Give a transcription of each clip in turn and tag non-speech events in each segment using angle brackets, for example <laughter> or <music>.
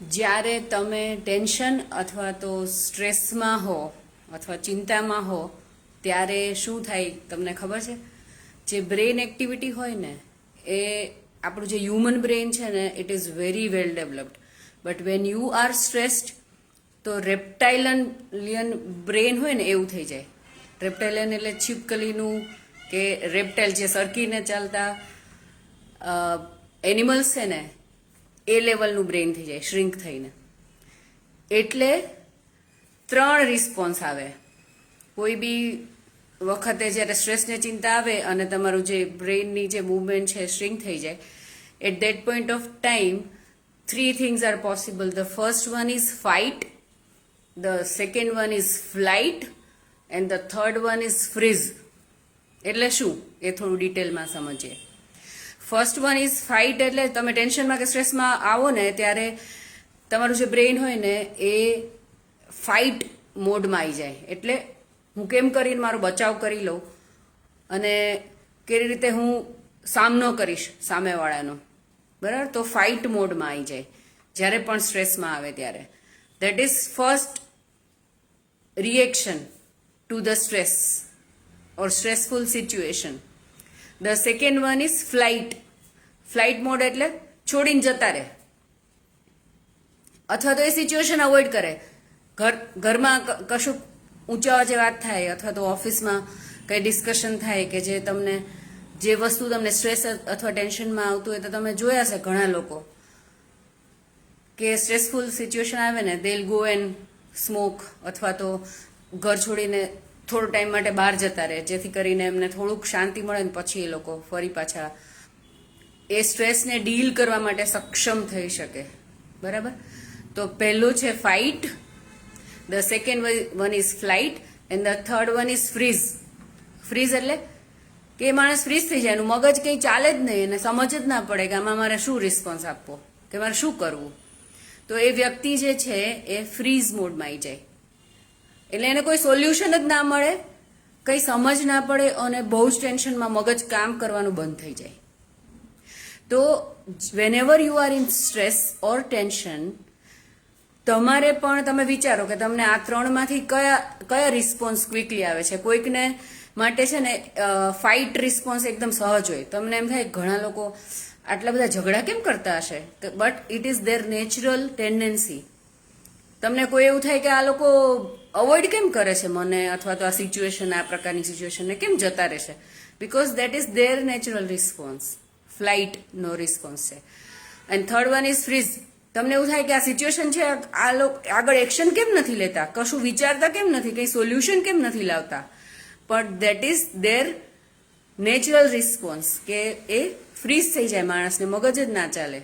જ્યારે તમે ટેન્શન અથવા તો સ્ટ્રેસમાં હો અથવા ચિંતામાં હો, ત્યારે શું થાય તમને ખબર છે? જે બ્રેન એક્ટિવિટી હોય ને, એ આપણું જે હ્યુમન બ્રેન છે ને it is very well developed but when you are stressed તો રેપ્ટાઇલન બ્રેન હોય ને, એવું થઈ જાય. રેપ્ટાઇલન એટલે છીપકલીનું કે રેપ્ટાઇલ જે સરકીને ચાલતા એનિમલ્સ છે ને એ લેવલનું બ્રેન થઈ જાય, શ્રિંક થઈને. એટલે ત્રણ રિસ્પોન્સ આવે. કોઈ બી વખતે જ્યારે સ્ટ્રેસને ચિંતા આવે અને તમારું જે બ્રેઇનની જે મુવમેન્ટ છે, શ્રિંક થઈ જાય. At that point of time three things are possible the first one is fight the second one is flight and the third one is freeze એટલે શું? એ થોડું ડિટેલમાં સમજીએ. ફર્સ્ટ વન ઇઝ ફાઇટ એટલે તમે ટેન્શનમાં કે સ્ટ્રેસમાં આવો ને ત્યારે તમારું જે બ્રેઇન હોય ને એ ફાઇટ મોડમાં આવી જાય. એટલે હું કેમ કરીને મારો બચાવ કરી લઉં અને કેવી રીતે હું સામનો કરીશ સામેવાળાનો. બરાબર? તો ફાઇટ મોડમાં આવી જાય. જ્યારે પણ સ્ટ્રેસમાં આવે ત્યારે. That is first reaction to the stress or stressful situation the second one is flight flight mode એટલે છોડીને જતા રહે. અથવા તો એ સિચ્યુએશન અવોઇડ કરે. ઘર, ઘરમાં કશું ઊંચા જે વાત થાય અથવા તો ઓફિસમાં કંઈ ડિસ્કશન થાય કે જે તમને, જે વસ્તુ તમને સ્ટ્રેસ અથવા ટેન્શનમાં આવતું હોય તો તમે જોયા છે ઘણા લોકો. કે સ્ટ્રેસફુલ સિચ્યુએશન આવે ને દેલ ગો એન્ડ સ્મોક અથવા તો ઘર છોડીને થોડો ટાઈમ માટે બહાર જતા રહે, જેથી કરીને એમને થોડુંક શાંતિ મળે ને પછી એ લોકો ફરી પાછા એ સ્ટ્રેસને ડીલ કરવા માટે સક્ષમ થઈ શકે. બરાબર? તો પહેલું છે fight the second one is flight and the third one is freeze freeze એટલે કે માણસ ફ્રીઝ થઈ જાય, એનું મગજ કંઈ ચાલે જ નહીં અને સમજ જ ના પડે કે આમાં મારે શું રિસ્પોન્સ આપવો, કે મારે શું કરવું. તો એ વ્યક્તિ જે છે એ ફ્રીઝ મોડમાં આવી જાય. એટલે એને કોઈ સોલ્યુશન જ ના મળે, કંઈ સમજ ના પડે અને બહુ જ ટેન્શનમાં મગજ કામ કરવાનું બંધ થઈ જાય. તો whenever you are in stress or tension તમારે પણ તમે વિચારો કે તમને આ ત્રણમાંથી કયા કયા રિસ્પોન્સ ક્વિકલી આવે છે? કોઈકને માટે છે ને ફાઇટ રિસ્પોન્સ એકદમ સહજ હોય. તમને એમ થાય, ઘણા લોકો આટલા બધા ઝઘડા કેમ કરતા હશે? But it is their natural tendency તમને કોઈ એવું થાય કે આ લોકો અવોઇડ કેમ કરે છે મને અથવા તો આ સિચ્યુએશન આ પ્રકારની સિચ્યુએશનને કેમ જતા રહેશે because that is their natural response ફ્લાઇટનો response છે. And third one is freeze તમને એવું થાય કે આ સિચ્યુએશન છે, આ લોકો આગળ એક્શન કેમ નથી લેતા? કશું વિચારતા કેમ નથી? કંઈ સોલ્યુશન કેમ નથી લાવતા? પણ that is their natural response કે એ ફ્રીઝ થઈ જાય માણસને, મગજ જ ના ચાલે.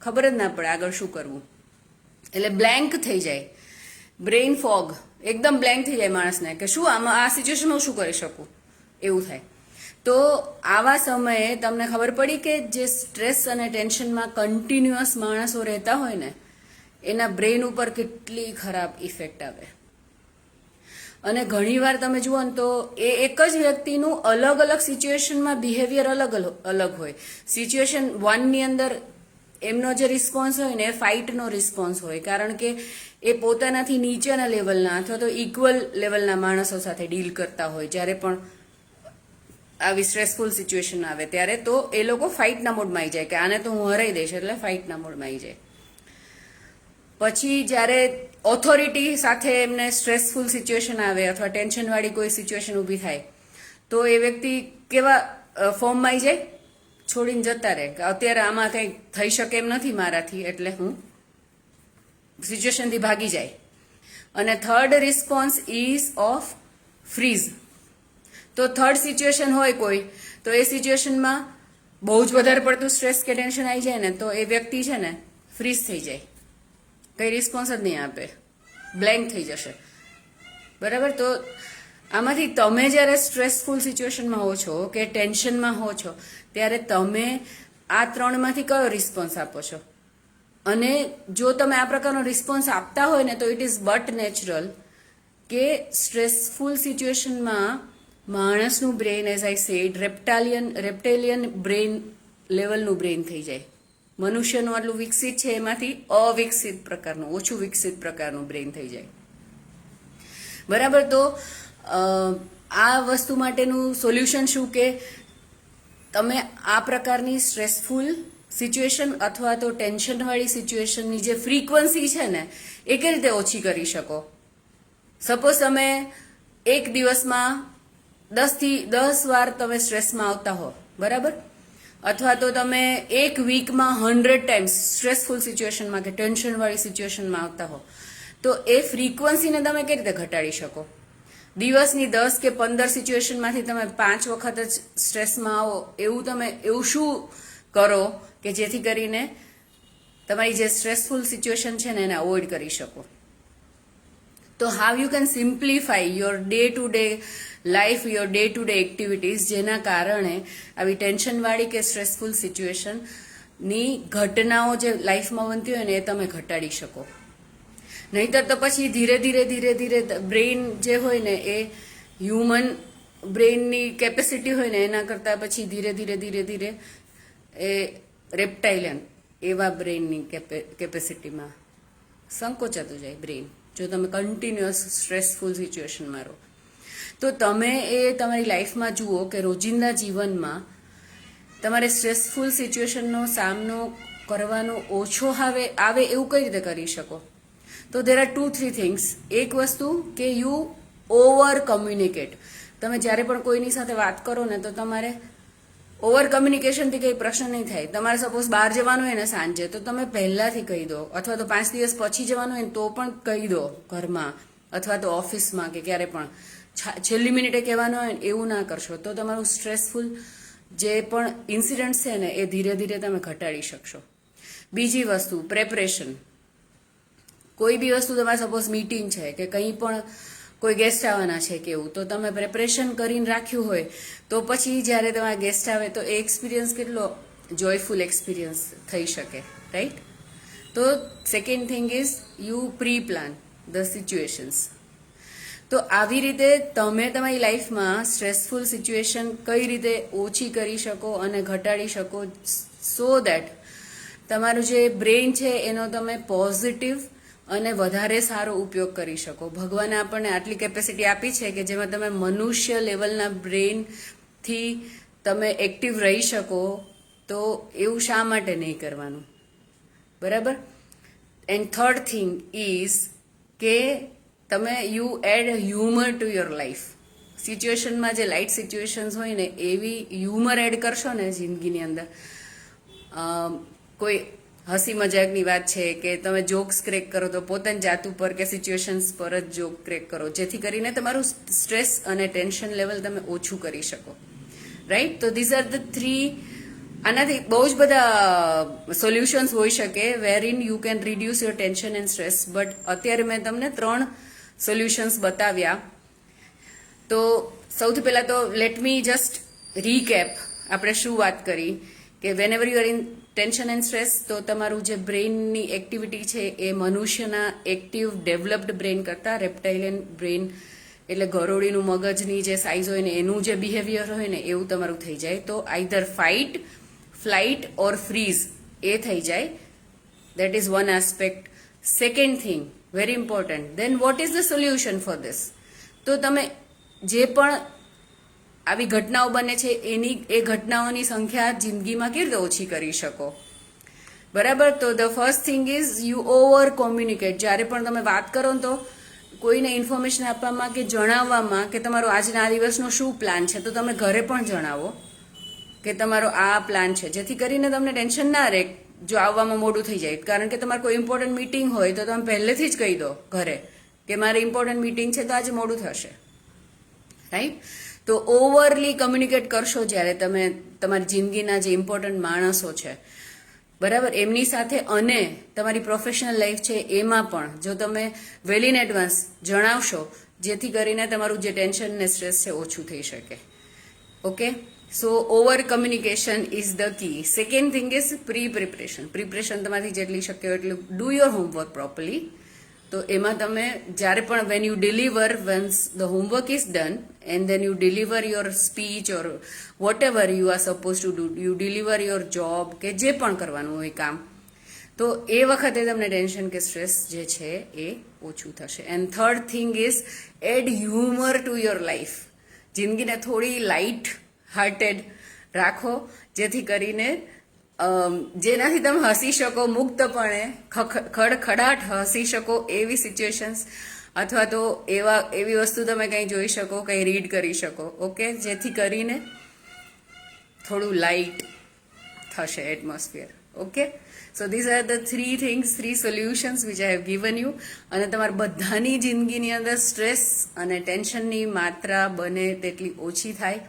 ખબર જ ના પડે આગળ શું કરવું. એટલે બ્લેન્ક થઈ જાય. બ્રેઇન ફોગ એકદમ બ્લેન્ક થઈ જાય માણસને કે શું આમાં આ સિચ્યુએશનમાં શું કરી શકું? એવું થાય. તો આવા સમયે તમને ખબર પડી કે જે સ્ટ્રેસ અને ટેન્શનમાં કન્ટિન્યુઅસ માણસો રહેતા હોય ને, એના બ્રેઇન ઉપર કેટલી ખરાબ ઇફેક્ટ આવે. અને ઘણીવાર તમે જુઓ ને તો એ એક જ વ્યક્તિનું અલગ અલગ સિચ્યુએશનમાં બિહેવિયર અલગ અલ- અલગ હોય સિચ્યુએશન વનની અંદર એમનો જે રિસ્પોન્સ હોય ને એ ફાઇટનો રિસ્પોન્સ હોય. કારણ કે એ પોતાનાથી નીચેના લેવલના અથવા તો ઇક્વલ લેવલના માણસો સાથે ડીલ કરતા હોય. જ્યારે પણ આવી સ્ટ્રેસફુલ સિચ્યુએશન આવે ત્યારે તો એ લોકો ફાઇટના મોડમાં આવી જાય કે આને તો હું હરાઈ દઈશ એટલે ફાઇટના મોડમાં આવી જાય. પછી જ્યારે ઓથોરિટી સાથે એમને સ્ટ્રેસફુલ સિચ્યુએશન આવે અથવા ટેન્શનવાળી કોઈ સિચ્યુએશન ઊભી થાય, તો એ વ્યક્તિ કેવા ફોર્મમાં આવી જાય? છોડીને જતા રહે. કે અત્યારે આમાં કંઈ થઈ શકે એમ નથી મારાથી, એટલે હું સિચ્યુએશનથી ભાગી જાય. અને third response is of freeze. તો થર્ડ સિચ્યુએશન હોય કોઈ, તો એ સિચ્યુએશનમાં બહુ જ વધારે પડતું સ્ટ્રેસ કે ટેન્શન આવી જાય ને, તો એ વ્યક્તિ છે ને ફ્રીઝ થઈ જાય. કંઈ રિસ્પોન્સ જ નહીં આપે. બ્લેન્ક થઈ જશે. બરાબર? તો આમાંથી તમે જ્યારે સ્ટ્રેસફુલ સિચ્યુએશનમાં હો છો કે ટેન્શનમાં હો છો, ત્યારે તમે આ ત્રણમાંથી કયો રિસ્પોન્સ આપો છો? અને જો તમે આ પ્રકારનો રિસ્પોન્સ આપતા હોય ને, તો ઇટ ઇઝ બટ નેચરલ કે સ્ટ્રેસફુલ સિચ્યુએશનમાં માણસનું brain as I said reptilian reptilian brain લેવલનું brain થઈ જાય. મનુષ્યનું આટલું વિકસિત છે એમાંથી અવિકસિત પ્રકારનું, ઓછું વિકસિત પ્રકારનું બ્રેઇન થઈ જાય. બરાબર? તો આ વસ્તુ માટેનું સોલ્યુશન શું કે તમે આ પ્રકારની સ્ટ્રેસફુલ સિચ્યુએશન અથવા તો ટેન્શનવાળી સિચ્યુએશનની જે ફ્રીક્વન્સી છે ને, એ કઈ રીતે ઓછી કરી શકો? સપોઝ તમે એક દિવસમાં દસથી દસ વાર તમે સ્ટ્રેસમાં આવતા હો, બરાબર? અથવા તો તમે એક વીકમાં હંડ્રેડ ટાઈમ્સ સ્ટ્રેસફુલ સિચ્યુએશનમાં કે ટેન્શનવાળી સિચ્યુએશનમાં આવતા હો, તો એ ફ્રીક્વન્સીને તમે કઈ રીતે ઘટાડી શકો? દિવસની દસ કે પંદર સિચ્યુએશનમાંથી તમે પાંચ વખત જ સ્ટ્રેસમાં આવો, એવું તમે, એવું શું કરો કે જેથી કરીને તમારી જે સ્ટ્રેસફુલ સિચ્યુએશન છે ને એને અવોઇડ કરી શકો? તો how you can simplify your day to day life, your day to day activities જેના કારણે આવી ટેન્શનવાળી કે સ્ટ્રેસફુલ સિચ્યુએશનની ઘટનાઓ જે લાઈફમાં બનતી હોય ને એ તમે ઘટાડી શકો. નહીતર તો પછી ધીરે ધીરે ધીરે ધીરે બ્રેઇન જે હોય ને એ હ્યુમન બ્રેઇનની કેપેસિટી હોય ને એના કરતાં પછી ધીરે ધીરે ધીરે ધીરે એ રેપ્ટાઇલિયન એવા બ્રેઇનની કેપેસિટીમાં સંકોચાતું જાય બ્રેઇન. જો તમે કન્ટિન્યુઅસ સ્ટ્રેસફુલ સિચ્યુએશનમાં રહો. તો તમે એ તમારી લાઈફમાં જુઓ કે રોજિંદા જીવનમાં તમારે સ્ટ્રેસફુલ સિચ્યુએશનનો સામનો કરવાનો ઓછો આવે આવે એવું કઈ રીતે કરી શકો? તો there are two three things એક વસ્તુ કે યુ ઓવર કમ્યુનિકેટ તમે જ્યારે પણ કોઈની સાથે વાત કરો ને, તો તમારે ઓવર કમ્યુનિકેશનથી કંઈ પ્રશ્ન નહીં થાય. તમારે સપોઝ બહાર જવાનું હોય ને સાંજે, તો તમે પહેલાંથી કહી દો. અથવા તો પાંચ દિવસ પછી જવાનું હોય ને, તો પણ કહી દો ઘરમાં. અથવા તો ઓફિસમાં કે ક્યારે પણ. છેલ્લી મિનિટે કહેવાનું હોય ને, એવું ના કરશો. તો તમારું સ્ટ્રેસફુલ જે પણ ઇન્સિડન્ટ છે ને, એ ધીરે ધીરે તમે ઘટાડી શકશો. બીજી વસ્તુ પ્રેપરેશન કોઈ બી વસ્તુ તમારે સપોઝ મીટિંગ છે કે કંઈ પણ કોઈ ગેસ્ટ આવવાના છે કે એવું, તો તમે પ્રેપરેશન કરીને રાખ્યું હોય, તો પછી જ્યારે તમારા ગેસ્ટ આવે, તો એ એક્સપિરિયન્સ કેટલો જોયફુલ એક્સપિરિયન્સ થઈ શકે રાઈટ તો second thing is you pre plan the situations તો આવી રીતે તમે તમારી લાઈફમાં સ્ટ્રેસફુલ સિચ્યુએશન કઈ રીતે ઓછી કરી શકો અને ઘટાડી શકો સો દેટ તમારું જે બ્રેઇન છે એનો તમે પોઝિટિવ અને વધારે સારો ઉપયોગ કરી શકો. ભગવાને આપણને આટલી કેપેસિટી આપી છે કે જેમાં તમે મનુષ્ય લેવલના બ્રેઇનથી તમે એક્ટિવ રહી શકો, તો એવું શા માટે નહીં કરવાનું? બરાબર? એન્ડ થર્ડ થિંગ ઇઝ કે તમે you add humour to your life સિચ્યુએશનમાં જે લાઇટ સિચ્યુએશન્સ હોય ને, એવી હ્યુમર એડ કરશો ને જિંદગીની અંદર. કોઈ હસી મજાકની વાત છે કે તમે જોક્સ ક્રેક કરો તો પોતાની જાત ઉપર કે સિચ્યુએશન્સ પર જ જોક ક્રેક કરો. જેથી કરીને તમારું સ્ટ્રેસ અને ટેન્શન લેવલ તમે ઓછું કરી શકો. રાઈટ તો ધીઝ આર ધ થ્રી આનાથી બહુ જ બધા સોલ્યુશન્સ હોઈ શકે wherein you can reduce your tension and stress but અત્યારે મેં તમને ત્રણ સોલ્યુશન્સ બતાવ્યા. તો સૌથી પહેલાં તો લેટ મી જસ્ટ રીકેપ આપણે શું વાત કરી? કે whenever you are in tension and stress તો તમારું જે બ્રેઇનની એક્ટિવિટી છે એ મનુષ્યના એક્ટિવ ડેવલપ્ડ બ્રેઇન કરતાં રેપ્ટાઇલિયન બ્રેઇન એટલે ગરોળીનું મગજની જે સાઇઝ હોય ને એનું જે બિહેવિયર હોય ને એવું તમારું થઈ જાય. તો either fight flight or freeze એ થઈ જાય. That is one aspect second thing very important then what is the solution for this તો તમે જે પણ આવી ઘટનાઓ બને છે, એની, એ ઘટનાઓની સંખ્યા જિંદગીમાં કેવી રીતે ઓછી કરી શકો? બરાબર? તો the first thing is you over communicate જ્યારે પણ તમે વાત કરો તો કોઈને ઇન્ફોર્મેશન આપવામાં કે જણાવવામાં કે તમારો આજના આ દિવસનો શું પ્લાન છે, તો તમે ઘરે પણ જણાવો કે તમારો આ પ્લાન છે. જેથી કરીને તમને ટેન્શન ના રહે જો આવવામાં મોડું થઈ જાય. કારણ કે તમારે કોઈ ઇમ્પોર્ટન્ટ મીટિંગ હોય તો તમે પહેલેથી જ કહી દો ઘરે કે મારે ઇમ્પોર્ટન્ટ મીટિંગ છે તો આજે મોડું થશે. રાઈટ તો ઓવરલી કમ્યુનિકેટ કરશો જ્યારે તમે તમારી જિંદગીના જે ઇમ્પોર્ટન્ટ માણસો છે. બરાબર? એમની સાથે અને તમારી પ્રોફેશનલ લાઈફ છે એમાં પણ જો તમે વેલ ઇન એડવાન્સ જણાવશો, જેથી કરીને તમારું જે ટેન્શન ને સ્ટ્રેસ છે ઓછું થઈ શકે. Okay so over communication is the key second thing is pre preparation preparation તમારી જેટલી શક્ય હોય એટલું ડુ યોર હોમવર્ક પ્રોપરલી તો એમાં તમે જ્યારે પણ when you deliver once the homework is done and then you deliver your speech or whatever you are suppose to do you deliver your job કે જે પણ કરવાનું હોય કામ, તો એ વખતે તમને ટેન્શન કે સ્ટ્રેસ જે છે એ ઓછું થશે. And third thing is add humour to your life જિંદગીને થોડી લાઇટ હાર્ટેડ રાખો, જેથી કરીને જેનાથી તમે હસી શકો, મુક્તપણે ખડખડાટ હસી શકો એવી સિચ્યુએશન્સ અથવા તો એવા, એવી વસ્તુ તમે કંઈ જોઈ શકો, કંઈ રીડ કરી શકો ઓકે જેથી કરીને થોડું લાઇટ થશે atmosphere okay so these are the three things three solutions which I have given you અને તમારા બધાની જિંદગીની અંદર સ્ટ્રેસ અને ટેન્શનની માત્રા બને તેટલી ઓછી થાય.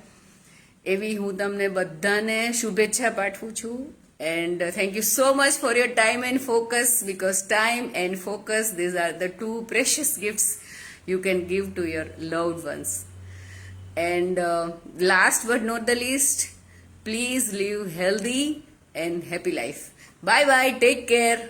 એવી હું તમને બધાને શુભેચ્છા પાઠવું છું. and uh, thank you so much for your time and focus because time and focus these are the two <laughs> precious gifts you can give to your loved ones. And uh, last but not the least please live healthy and happy life. Bye bye take care.